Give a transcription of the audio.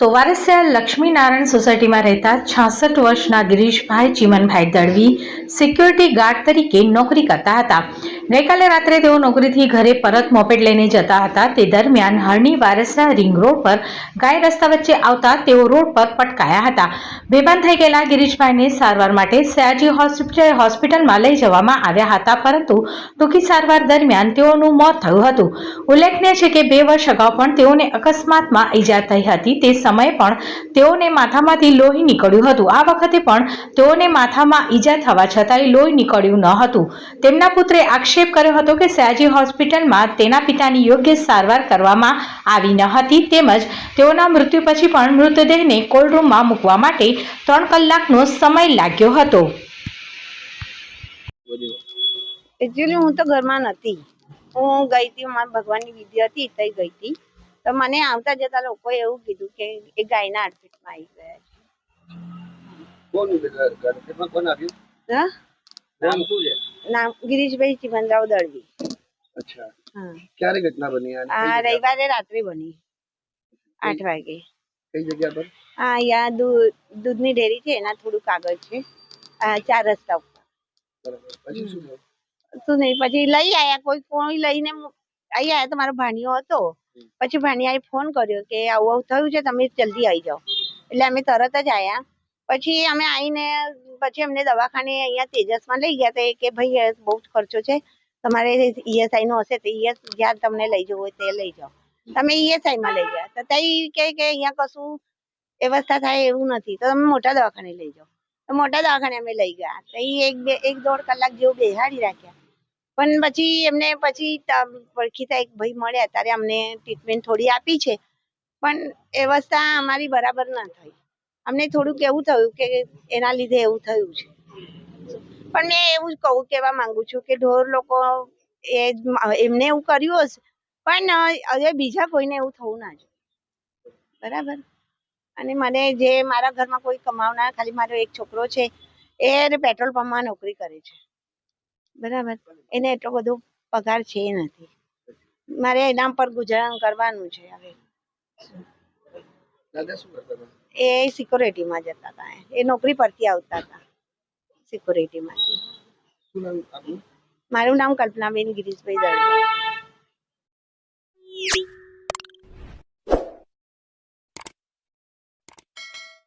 તો વારસિયા લક્ષ્મીનારાયણ સોસાયટીમાં રહેતા છાસઠ વર્ષના ગિરીશભાઈ ચીમનભાઈ દળવી સિક્યોરિટી ગાર્ડ તરીકે નોકરી કરતા હતા. ગઈકાલે રાત્રે તેઓ નોકરીથી ઘરે પરત મોપેડ લઈને જતા હતા. તે દરમિયાન હરણી વારસિયા રિંગ રોડ પર ગાય રસ્તા વચ્ચે આવતા તેઓ રોડ પર પટકાયા હતા. બેભાન થઈ ગયેલા ગિરીશભાઈને સારવાર માટે સયાજી હોસ્પિટલ હોસ્પિટલમાં લઈ જવામાં આવ્યા હતા, પરંતુ ટૂંકી સારવાર દરમિયાન તેઓનું મોત થયું હતું. ઉલ્લેખનીય છે કે બે વર્ષ અગાઉ પણ તેઓને અકસ્માતમાં ઈજા થઈ હતી. તે સમયે પણ તેઓને માથામાંથી લોહી નીકળ્યું હતું. આ વખતે પણ તેઓને માથામાં ઈજા થવા છતાંય લોહી નીકળ્યું ન હતું. તેમના પુત્રે આક્ષેપ કર્યો હતો કે સયાજી હોસ્પિટલમાં તેના પિતાની યોગ્ય સારવાર કરવામાં આવી ન હતી તેમજ તેઓના મૃત્યુ પછી પણ મૃતદેહને કોલ્ડ રૂમમાં મૂકવા માટે ત્રણ કલાકનો સમય લાગ્યો હતો. એકચ્યુઅલી હું તો ઘરમાં નથી. હું ગઈ હતી, મારા ભગવાનની વિધિ હતી, તઈ ગઈ હતી. તો મને આવતા જતા લોકોએ એવું કીધું કે એ ગાયના આડપીટમાં આવી ગયા કોણ છે? હા? નામ શું છે? નામ ગિરીશભાઈ ચિમનરાવ દળવી. અચ્છા. હા. ક્યારે ઘટના બની આ? આ રવિવારે રાત્રે બની. આઠ વાગે. કઈ જગ્યા પર? આ અહીંયા દૂધ દૂધની ડેરી છે એના થોડુંક આગળ છે. આ ચાર રસ્તા ઉપર. પછી શું શું નહીં પછી લઈ આયા કોઈ કોઈ લઈને અહીંયા આયા તો મારો ભાણિયો હતો. પછી ભાણિયાએ ફોન કર્યો કે આવું આવું થયું છે, તમે જલ્દી આવી જાઓ. એટલે અમે તરત જ આયા. પછી અમે આવીને પછી અમને દવાખાને અહીંયા તેજસમાં લઈ ગયા કે ભાઈ બહુ ખર્ચો છે. તમારે ઈએસઆઈ નો હશે તો ઈએસ જ્યાં તમને લઈ જવું હોય તે લઈ જાઓ. તમે ઈએસઆઈ માં લઈ ગયા તો ત્યાં કે કે અહીંયા કશું વ્યવસ્થા થાય એવું નથી. તો તમે મોટા દવાખાને લઈ જાઓ. તો મોટા દવાખાને અમે લઈ ગયા. તો એ એક બે, એક દોઢ કલાક જેવું બેહાડી રાખ્યા. પણ પછી એમને પછી ઓળખીતા એક ભાઈ મળ્યા ત્યારે અમને ટ્રીટમેન્ટ થોડી આપી છે. પણ વ્યવસ્થા અમારી બરાબર ના થઈ. અમને થોડુંક એવું થયું કે એના લીધે એવું થયું છે. પણ મેં એવું જ કહું, કહેવા માંગુ છું કે ઢોર લોકો એ એમને એવું કર્યું હશે. પણ હવે બીજા કોઈને એવું થવું ના જોઈએ. બરાબર? અને મને જે મારા ઘરમાં કોઈ કમાવનાર, ખાલી મારો એક છોકરો છે, એ પેટ્રોલ પંપમાં નોકરી કરે છે. બરાબર. એને એટલો બધો પગાર છે નથી. મારે એના પર ગુજરાન કરવાનું છે હવે. એ સિક્યોરિટીમાં જતા હતા. એ નોકરી પરથી આવતા હતા. સિક્યોરિટીમાંથી. મારું નામ કલ્પનાબેન ગિરીશભાઈ દળવી.